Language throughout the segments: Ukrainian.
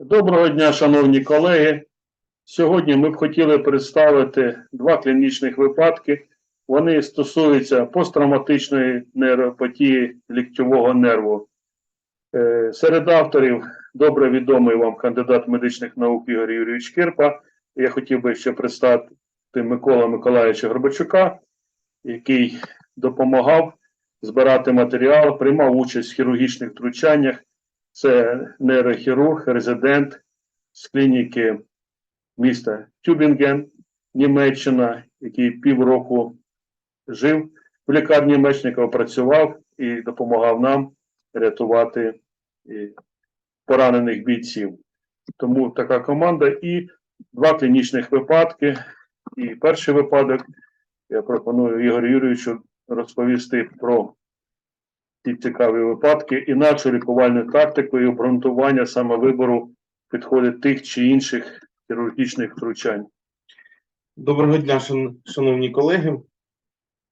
Доброго дня, шановні колеги. Сьогодні ми б хотіли представити два клінічних випадки. Вони стосуються посттравматичної нейропатії ліктьового нерву. Е, Серед авторів добре відомий вам кандидат медичних наук Ігор Юрійович Кирпа. Я хотів би ще представити Микола Миколаївича Горбачука, який допомагав збирати матеріал, приймав участь в хірургічних втручаннях. Це нейрохірург, резидент з клініки міста Тюбінген, Німеччина, який півроку жив в лікарні Мечникова, працював і допомагав нам рятувати поранених бійців. Тому така команда і два клінічних випадки. І перший випадок я пропоную Ігорю Юрійовичу розповісти про ці цікаві випадки і нашу лікувальну тактику і обґрунтування саме вибору підходить тих чи інших хірургічних втручань. Доброго дня, шановні колеги.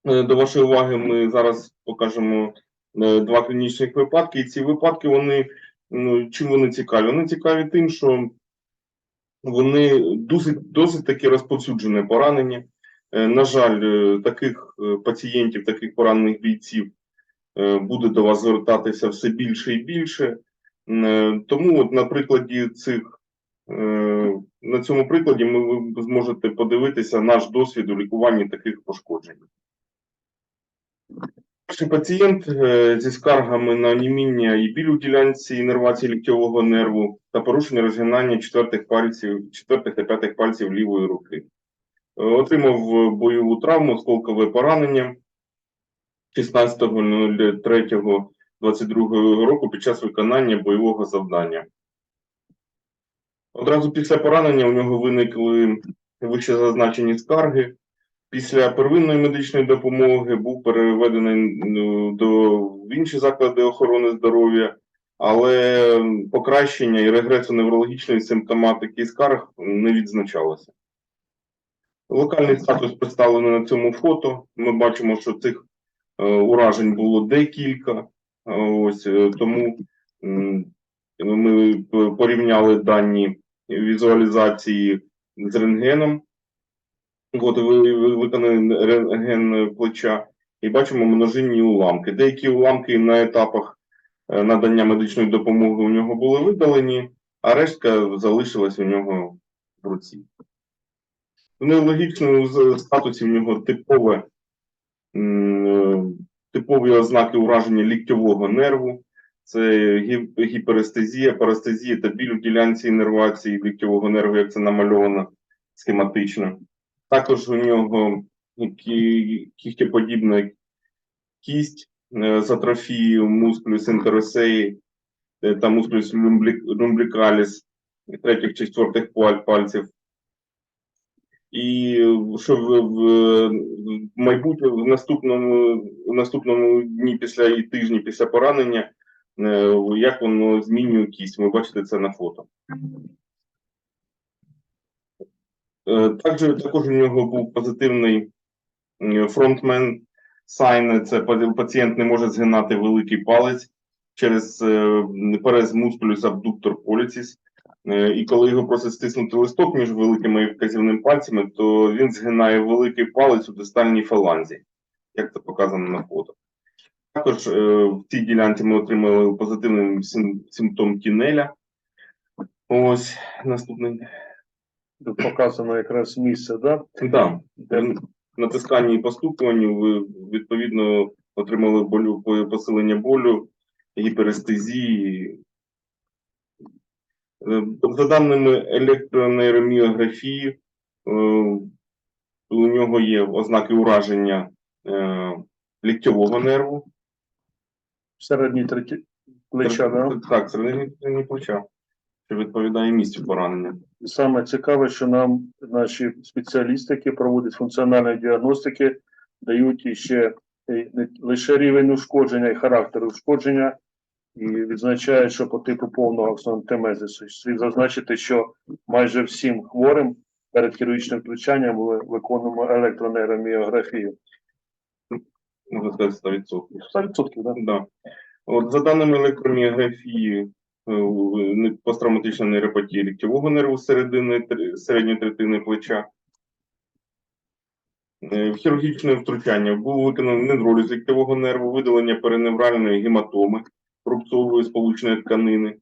Е, До вашої уваги ми зараз покажемо е, два клінічних випадки. І ці випадки, вони ну, чим вони цікаві? Вони цікаві тим, що вони досить, досить таки розповсюджене поранення. Е, На жаль, таких пацієнтів, таких поранених бійців буде до вас звертатися все більше і більше. Е, Тому, от на прикладі цих Е, На цьому прикладі ви зможете подивитися наш досвід у лікуванні таких пошкоджень. Перший пацієнт е, зі скаргами на оніміння і біль у ділянці іннервації ліктьового нерву та порушення розгинання четвертих пальців, четвертих та п'ятих пальців лівої руки. Е, Отримав е, бойову травму, осколкове поранення 16.03.22 року під час виконання бойового завдання. Одразу після поранення у нього виникли вище зазначені скарги. Після первинної медичної допомоги був переведений ну, до в інші заклади охорони здоров'я, але покращення і регресу неврологічної симптоматики скарг не відзначалося. Локальний статус представлений на цьому фото. Ми бачимо, що цих уражень було декілька. Ось е, тому ми порівняли дані візуалізації з рентгеном. От ви- ви- виконаний рентген плеча, і бачимо множинні уламки. Деякі уламки на етапах е, надання медичної допомоги у нього були видалені, а рештка залишилась у нього в руці. В неологічному статусі в нього типове, е, типові ознаки ураження ліктьового нерву. Це гіперестезія, парестезія та біль у ділянці іннервації ліктьового нерву, як це намальовано схематично. Також у нього кі- кігтєподібна кість е, з атрофією мускулюс інтеросеї е, та мускулюс lumbricalis третіх чи четвертих пальців. І що в, в, майбутньому, в наступному, в наступному дні після і тижні після поранення, е, як воно змінює кість. Ви бачите це на фото. Е, Також, також у нього був позитивний е, фронтмен сайн. Це пацієнт не може згинати великий палець через перез мускулюс абдуктор поліціс. Е, І коли його просять стиснути листок між великими і вказівним пальцями, то він згинає великий палець у дистальній фаланзі, як це показано на фото. Також е, в цій ділянці ми отримали позитивний сим- симптом тінеля. Ось наступний. Тут показано якраз місце, да? Да. де натисканні і постукуванні ви відповідно отримали болю посилення болю, гіперестезії. Е, За даними електронейроміографії, е, у нього є ознаки ураження е, ліктьового нерву. середній треті плеча, да? Так, середині плеча, що відповідає місцю поранення. І саме цікаве, що нам наші спеціалісти, які проводять функціональні діагностики, дають іще не лише рівень ушкодження і характер ушкодження, і відзначають, що по типу повного аксонтемезису. Слід зазначити, що майже всім хворим перед хірургічним втручанням виконуємо електронейроміографію. Можна сказати 100%. 100%, да? Да. От, за даними електроміографії, не- посттравматична нейропатія ліктьового нерву середини, середньої третини плеча. Е, Хірургічне втручання було виконано невроліз ліктьового нерву, видалення переневральної гематоми рубцової сполучної тканини.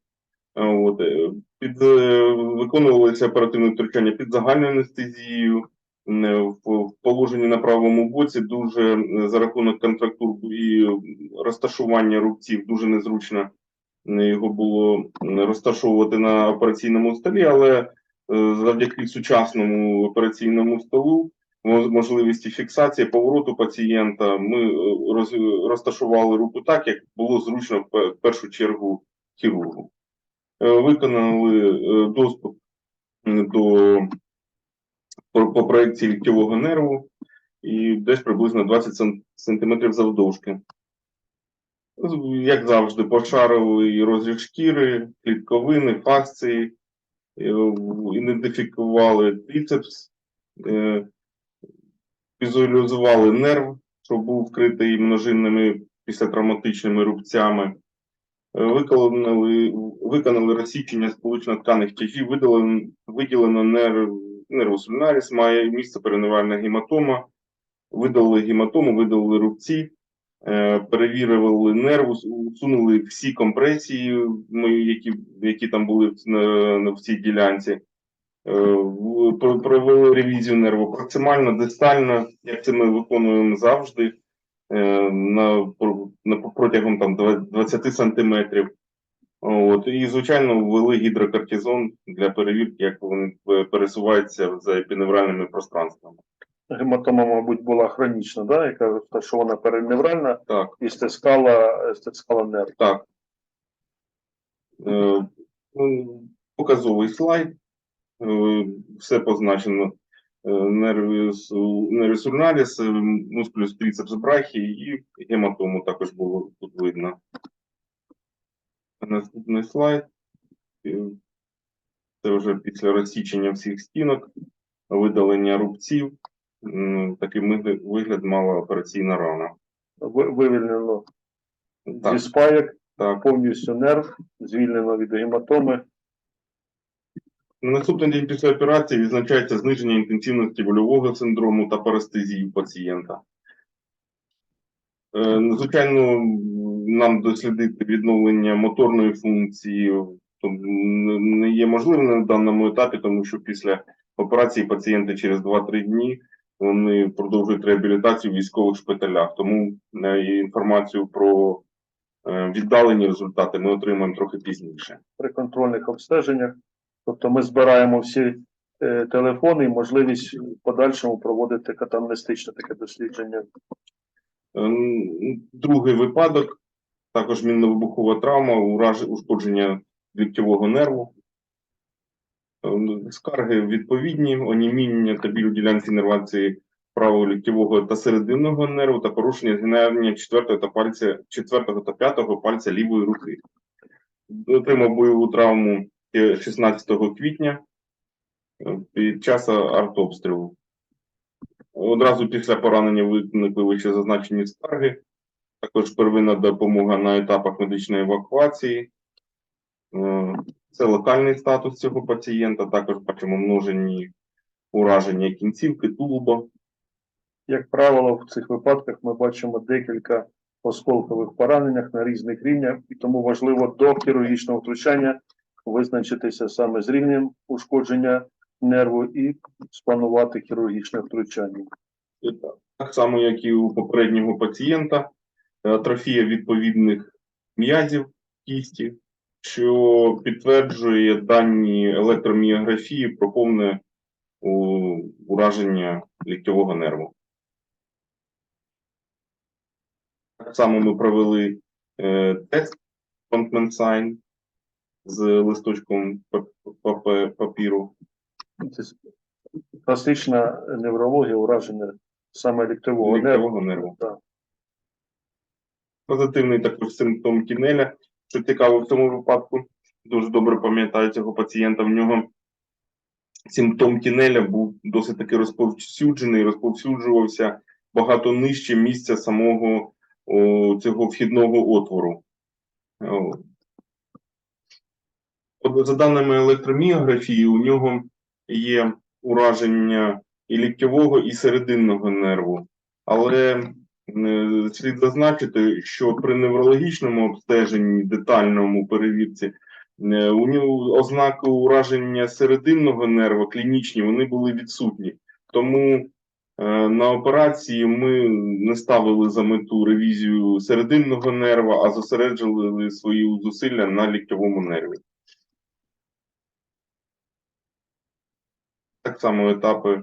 От, е, під, е, виконувалися оперативне втручання під загальною анестезією, е, в, положенні на правому боці дуже за рахунок контрактур і розташування рубців дуже незручно його було розташовувати на операційному столі, але завдяки сучасному операційному столу, можливості фіксації повороту пацієнта, ми е, роз- розташували руку так, як було зручно в першу чергу хірургу. Е, Виконали е, доступ до по, проекції ліктьового нерву і десь приблизно 20 см сантиметрів завдовжки. Як завжди, пошарили розріз шкіри, клітковини, фасції, ідентифікували трицепс, е, візуалізували нерв, що був вкритий множинними післятравматичними рубцями. Е, Виконали, виконали розсічення сполучно-тканих тяжів, видалено, виділено нерв, нервус ульнаріс, має місце переневальна гематома, видалили гематому, видалили рубці, е, перевірили нерв, усунули всі компресії, які, які там були в, в цій ділянці. Е, Провели ревізію нерву проксимально, дистально, як це ми виконуємо завжди е, на, на протягом там 20 сантиметрів. От, і, звичайно, ввели гідрокортизон для перевірки, як вони е, пересуваються за епіневральними пространствами. Гематома, мабуть, була хронічна, да? яка розташована переневральна Так, і стискала, стискала нерв. так. Е, ну, показовий слайд. Е, все позначено. Е, Нервіс, нервіс ульнаріс, е, мускулюс трицепс брахії і гематому також було тут видно. Наступний слайд. Це вже після розсічення всіх стінок, видалення рубців. Такий вигляд- мала операційна рана. Вивільнено зі спаяк, так. повністю нерв, звільнено від гематоми. На наступний день після операції відзначається зниження інтенсивності больового синдрому та парестезії пацієнта. Е, Звичайно, нам дослідити відновлення моторної функції не не є можливим на даному етапі, тому що після операції пацієнти через 2-3 дні вони продовжують реабілітацію в військових шпиталях. Тому е, інформацію про е, віддалені результати ми отримаємо трохи пізніше. при контрольних обстеженнях. Тобто ми збираємо всі е, телефони і можливість в подальшому проводити катамнестичне таке дослідження. Ем, Другий випадок, також мінно-вибухова травма, ураж- ушкодження ліктьового нерву. Ем, Скарги відповідні, оніміння та біль ділянці нервації правого ліктьового та серединного нерву та порушення згинання четвертого та пальця, четвертого та п'ятого пальця лівої руки. Отримав бойову травму 16 квітня е, під час артобстрілу. Одразу після поранення виникли вище зазначені скарги. Також первинна допомога на етапах медичної евакуації. Е, Це локальний статус цього пацієнта. Також бачимо множені ураження кінцівки, тулуба. Як правило, в цих випадках ми бачимо декілька осколкових пораненнях на різних рівнях, і тому важливо до хірургічного втручання визначитися саме з рівнем ушкодження нерву і спланувати хірургічне втручання. Так- само, як і у попереднього пацієнта, е, атрофія відповідних м'язів кісті, що підтверджує дані електроміографії про повне ураження ліктьового нерву. Так само ми провели е, тест Sign з листочком папіру. Класична неврологія ураження саме ліктового нерву. нерву. Так. Позитивний також симптом кінеля, що цікаво в цьому випадку. Дуже добре пам'ятаю цього пацієнта. В нього симптом кінеля був досить таки розповсюджений, розповсюджувався багато нижче місця самого о, цього вхідного отвору. О, От за даними електроміографії, у нього є ураження і ліктьового, і серединного нерву. Але е, слід зазначити, що при неврологічному обстеженні, детальному перевірці, е, у нього ознаки ураження серединного нерва клінічні, вони були відсутні. Тому е, на операції ми не ставили за мету ревізію серединного нерва, а зосереджували свої зусилля на ліктьовому нерві. Так само етапи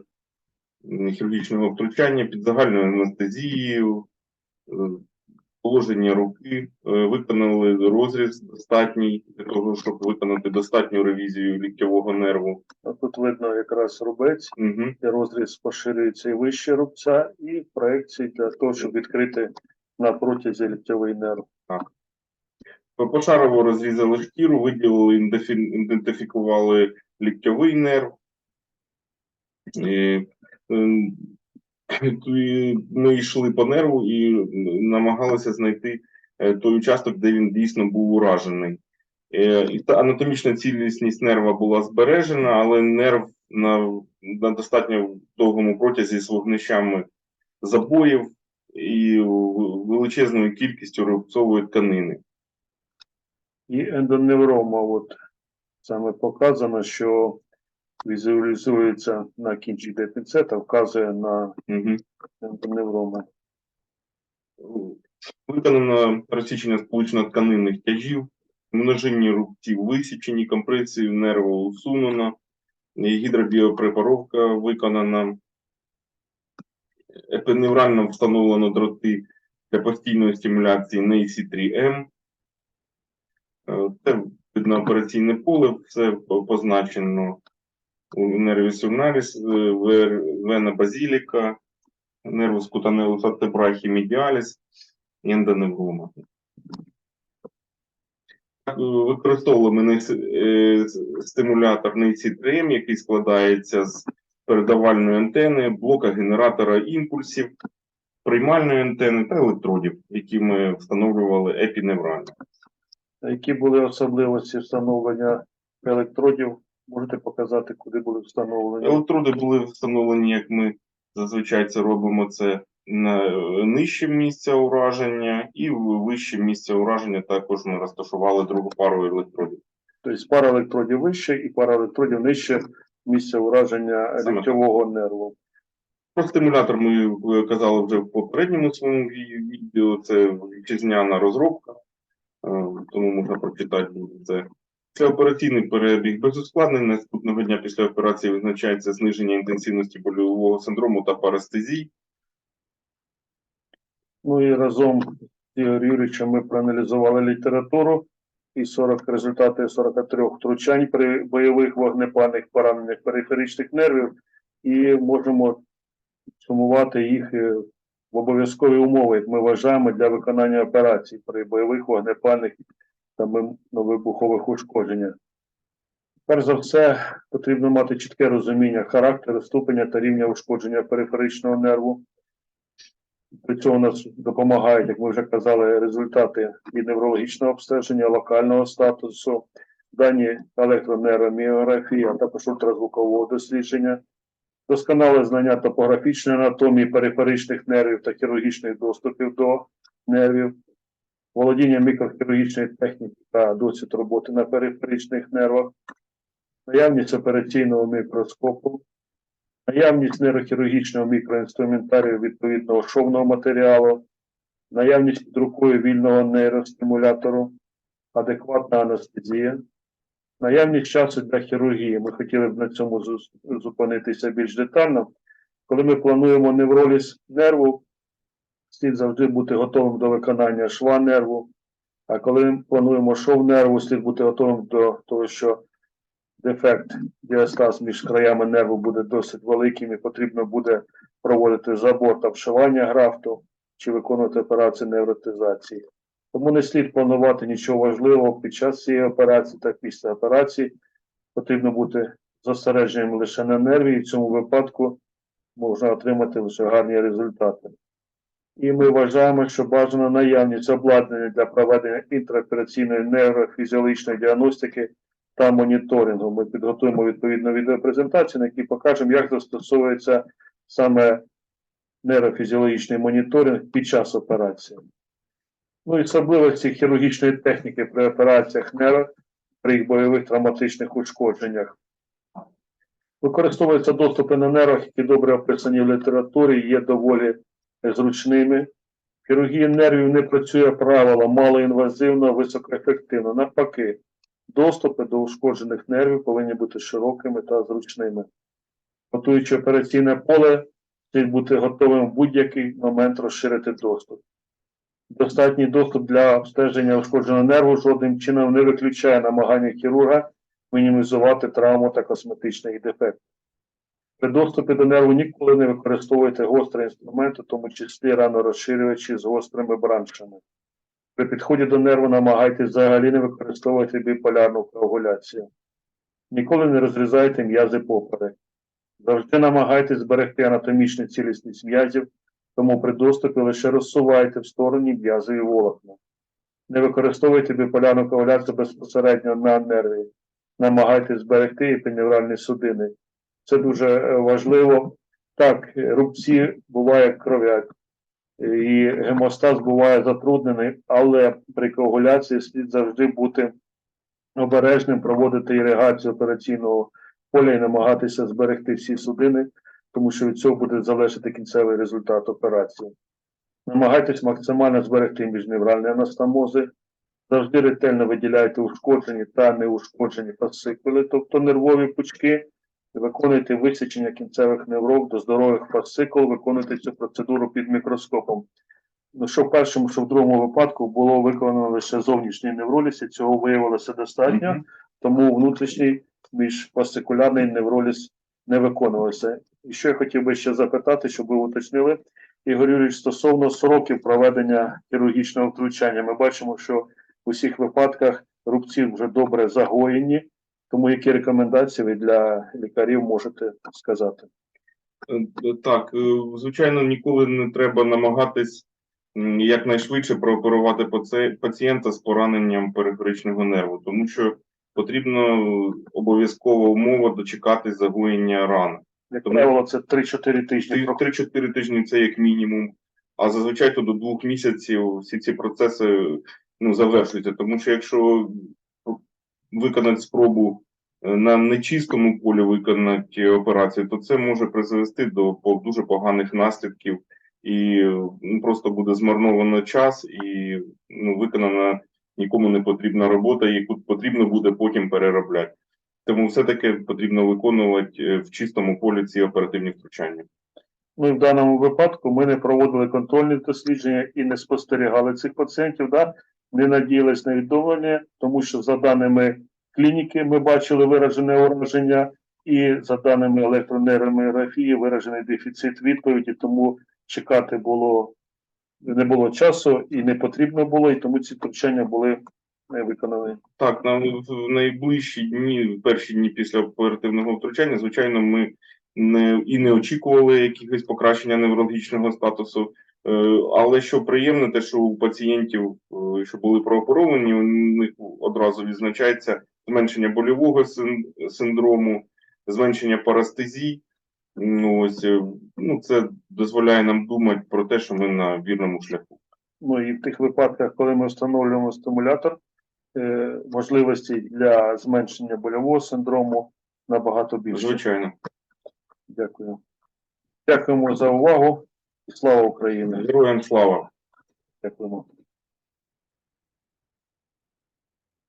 хірургічного втручання під загальною анестезією, е, положення руки, е, виконали розріз достатній для того, щоб виконати достатню ревізію ліктьового нерву. Тут видно якраз рубець, Угу. де розріз поширюється і вище рубця, і проекції для того, щоб відкрити на протязі ліктьовий нерв. Пошарово розрізали шкіру, виділили, ідентифікували ліктьовий нерв. І, ем, і ми йшли по нерву і намагалися знайти е, той участок, де він дійсно був уражений. Е, І та анатомічна цілісність нерва була збережена, але нерв на, на достатньо довгому протязі з вогнищами забоїв і величезною кількістю рубцової тканини. І ендоневрома, от саме показано, що візуалізується на кінчик пінцета, вказує на Угу. ендоневрому. Виконано розсічення сполучно-тканинних тяжів, множинні рубців висічені, компресію нерву усунено, гідробіопрепаровка виконана, епіневрально встановлено дроти для постійної стимуляції NAC3M. Е, Це видно операційне поле, все позначено у нерві сюрналіс, е, вена базіліка, нервус кутанеус артебрахі медіаліс ендоневрома. Так, Використовуємо нейс- е, стимулятор NEC3M, який складається з передавальної антени, блока генератора імпульсів, приймальної антени та електродів, які ми встановлювали епіневрально. Які були особливості встановлення електродів? Можете показати, куди були встановлені? Електроди були встановлені, як ми зазвичай це робимо, це на е, нижче місця ураження, і вище місце ураження також ми розташували другу пару електродів. Тобто пара електродів вище і пара електродів нижче місця ураження ліктьового нерву. Про стимулятор ми казали вже в попередньому своєму відео. Це вітчизняна розробка, е, тому можна прочитати це. Це операційний перебіг без ускладнень. Наступного дня після операції визначається зниження інтенсивності больового синдрому та парестезій. Ну і разом з Ігорем Юрійовичем ми проаналізували літературу і 40 результати 43 втручань при бойових вогнепальних пораненнях периферичних нервів, і можемо сумувати їх е, в обов'язкові умови, як ми вважаємо, для виконання операцій при бойових вогнепальних та вибухових ушкодженнях. Перш за все, потрібно мати чітке розуміння характеру, ступеня та рівня ушкодження периферичного нерву. При цьому нас допомагають, як ми вже казали, результати від неврологічного обстеження, локального статусу, дані електронейроміографії, а також ультразвукового дослідження, досконале знання топографічної анатомії периферичних нервів та хірургічних доступів до нервів, володіння мікрохірургічної техніки та досвід роботи на периферичних нервах, наявність операційного мікроскопу, наявність нейрохірургічного мікроінструментарію відповідного шовного матеріалу, наявність під рукою вільного нейростимулятору, адекватна анестезія, наявність часу для хірургії. Ми хотіли б на цьому зупинитися більш детально. Коли ми плануємо невроліз нерву, слід завжди бути готовим до виконання шва нерву. А коли ми плануємо шов нерву, слід бути готовим до того, що дефект діастаз між краями нерву буде досить великим і потрібно буде проводити забор та вшивання графту чи виконувати операцію невротизації. Тому не слід планувати нічого важливого під час цієї операції та після операції. Потрібно бути зосередженим лише на нерві, і в цьому випадку можна отримати лише гарні результати. І ми вважаємо, що бажана наявність обладнання для проведення інтраопераційної нейрофізіологічної діагностики та моніторингу. Ми підготуємо відповідну відеопрезентацію, на якій покажемо, як застосовується саме нейрофізіологічний моніторинг під час операції. Ну і особливості хірургічної техніки при операціях нейро при їх бойових травматичних ушкодженнях. Використовуються доступи на нервах, які добре описані в літературі, є доволі зручними. Хірургія нервів не працює правило малоінвазивно, високоефективно. Навпаки, доступи до ушкоджених нервів повинні бути широкими та зручними. Готуючи операційне поле, слід бути готовим в будь-який момент розширити доступ. Достатній доступ для обстеження ушкодженого нерву жодним чином не виключає намагання хірурга мінімізувати травму та косметичний дефект. При доступі до нерву ніколи не використовуйте гострі інструменти, в тому числі ранорозширювачі з гострими браншами. При підході до нерву намагайтесь взагалі не використовувати біполярну коагуляцію. Ніколи не розрізайте м'язи поперек. Завжди намагайтесь зберегти анатомічну цілісність м'язів, тому при доступі лише розсувайте в стороні м'язові волокна. Не використовуйте біполярну коагуляцію безпосередньо на нерві. Намагайтесь зберегти епіневральні судини. Це дуже е, важливо. Так, рубці буває кров'як, е, і гемостаз буває затруднений, але при коагуляції слід завжди бути обережним, проводити іригацію операційного поля і намагатися зберегти всі судини, тому що від цього буде залежати кінцевий результат операції. Намагайтесь максимально зберегти міжневральні анастомози, завжди ретельно виділяйте ушкоджені та неушкоджені фасцикули, тобто нервові пучки, виконуйте висічення кінцевих невров до здорових фасцикул, виконуйте цю процедуру під мікроскопом. Ну, що в першому, що в другому випадку було виконано лише зовнішній невроліз, і цього виявилося достатньо, Мгм. тому внутрішній міжфасцикулярний невроліз не виконувався. І що я хотів би ще запитати, щоб ви уточнили, Ігор Юрійович, стосовно сроків проведення хірургічного втручання, ми бачимо, що в усіх випадках рубці вже добре загоєні, тому які рекомендації ви для лікарів можете сказати? Е, Так, е, звичайно, ніколи не треба намагатись якнайшвидше прооперувати пацієнта з пораненням периферичного нерву, тому що потрібно обов'язкова умова дочекатись загоєння рани. Як Тому- правило, це 3-4 тижні. Ти- 3-4 тижні це як мінімум, а зазвичай то до двох місяців всі ці процеси ну, завершуються. Тому що якщо виконати спробу е, на нечистому полі виконати операцію, то це може призвести до дуже поганих наслідків і ну, просто буде змарновано час і ну, виконана нікому не потрібна робота, яку потрібно буде потім переробляти. Тому все-таки потрібно виконувати е, в чистому полі ці оперативні втручання. Ну і в даному випадку ми не проводили контрольні дослідження і не спостерігали цих пацієнтів, да? Не надіялись на відновлення, тому що за даними клініки ми бачили виражене ураження, і за даними електронейроміографії виражений дефіцит відповіді, тому чекати було не було часу і не потрібно було, і тому ці втручання були виконані. Так, на в найближчі дні, в перші дні після оперативного втручання, звичайно, ми не і не очікували якихось покращення неврологічного статусу. Е, Але що приємно, те, що у пацієнтів, е, що були прооперовані, у них одразу відзначається зменшення больового синдрому, зменшення парастезій. Ну, ось, е, ну, це дозволяє нам думати про те, що ми на вірному шляху. Ну і в тих випадках, коли ми встановлюємо стимулятор, можливості для зменшення больового синдрому набагато більше. Звичайно. Дякую. Дякуємо за увагу. Слава Україні! Героям слава! Дякуємо.